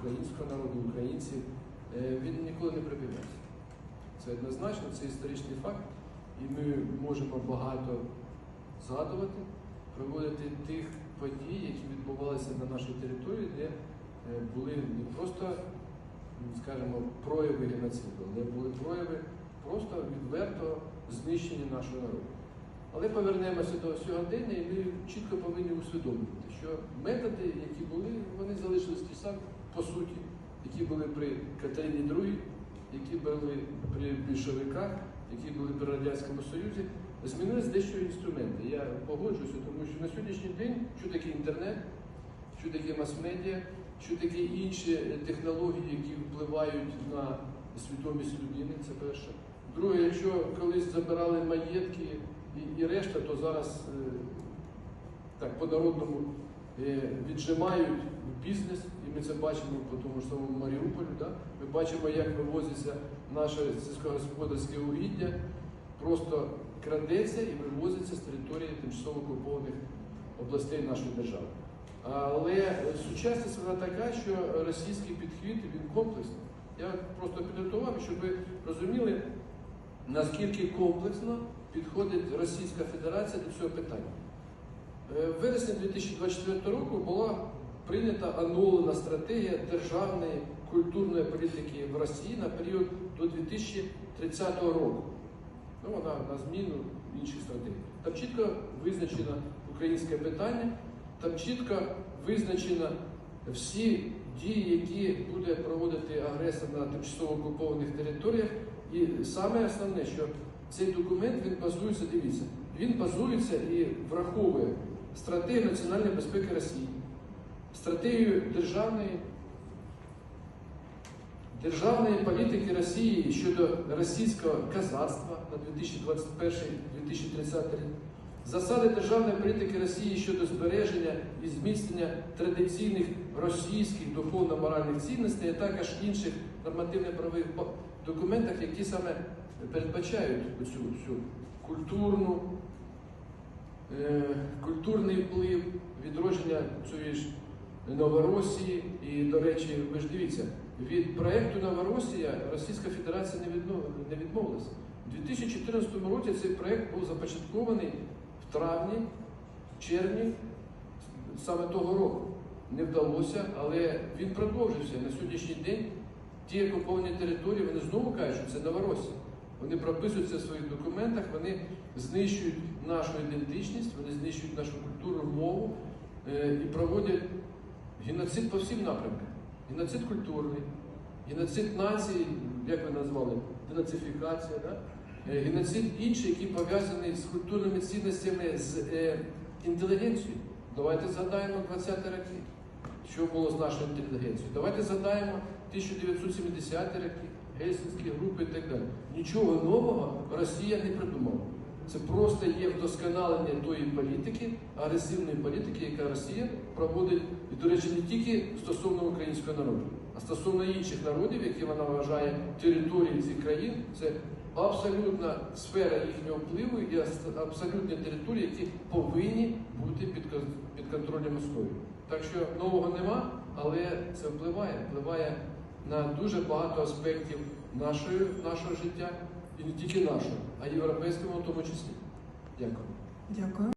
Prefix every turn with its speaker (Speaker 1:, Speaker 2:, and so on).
Speaker 1: українського народу, українців, е, він ніколи не припиняється. Це однозначно, це історичний факт, і ми можемо багато згадувати, проводити тих подій, які відбувалися на нашій території, де е, були не просто, скажімо, прояви геноциду, але були прояви просто відверто знищення нашого народу. Але повернемося до сьогодення, і ми чітко повинні усвідомлювати, що методи, які були, вони залишились ті самі по суті, які були при Катерині II, які були при більшовиках, які були при Радянському Союзі. Змінились дещо інструменти. Я погоджуюся, тому що на сьогоднішній день що таке інтернет, що таке мас-медіа, що таке інші технології, які впливають на свідомість людини, це перше. Друге, якщо колись забирали маєтки і, і решта, то зараз е, так по-народному віджимають бізнес, і ми це бачимо по тому ж самому Маріуполю. Да? Ми бачимо, як вивозиться наше сільськогосподарське угіддя, просто крадеться і вивозиться з території тимчасово окупованих областей нашої держави. Але сучасність вона така, що російський підхід він комплексний. Я просто підготував, щоб ви розуміли, наскільки комплексно підходить Російська Федерація до цього питання. Е, В вересні 2024 року була прийнята оновлена стратегія державної культурної політики в Росії на період до 2030 року. Ну, вона на зміну інших стратегій. Там чітко визначено українське питання, там чітко визначено всі дії, які буде проводити агресор на тимчасово окупованих територіях. І саме основне, що цей документ він базується, дивіться, він базується і враховує стратегію національної безпеки Росії, стратегію державної, державної політики Росії щодо російського казацтва на 2021-2030 рік, засади державної політики Росії щодо збереження і зміцнення традиційних російських духовно-моральних цінностей, а також інших нормативно-правових документах, які саме передбачають цю всю культурну, культурний вплив, відродження цієї ж Новоросії. І, до речі, ви ж дивіться, від проєкту Новоросія Російська Федерація не, відмовилася. У 2014 році цей проєкт був започаткований в травні, червні саме того року. Не вдалося, але він продовжився. На сьогоднішній день ті окуповані території, вони знову кажуть, що це Новоросія. Вони прописують це в своїх документах, вони знищують нашу ідентичність, вони знищують нашу культуру, мову е, і проводять геноцид по всім напрямкам. Геноцид культурний, геноцид нації, як ви назвали, денацифікація, да? Е, геноцид інший, який пов'язаний з культурними цінностями, з е, інтелігенцією. Давайте згадаємо 20-ті роки, що було з нашою інтелігенцією. Давайте згадаємо 1970 роки, гельсінські групи і так далі. Нічого нового Росія не придумала. Це просто є вдосконалення тої політики, агресивної політики, яка Росія проводить, і, до речі, не тільки стосовно українського народу, а стосовно інших народів, які вона вважає території цих країн, це абсолютна сфера їхнього впливу і абсолютні території, які повинні бути під, контролем Москви. Так що нового нема, але це впливає, впливає на дуже багато аспектів нашої, нашого життя, і не тільки нашого, а європейського в тому числі. Дякую.
Speaker 2: Дякую.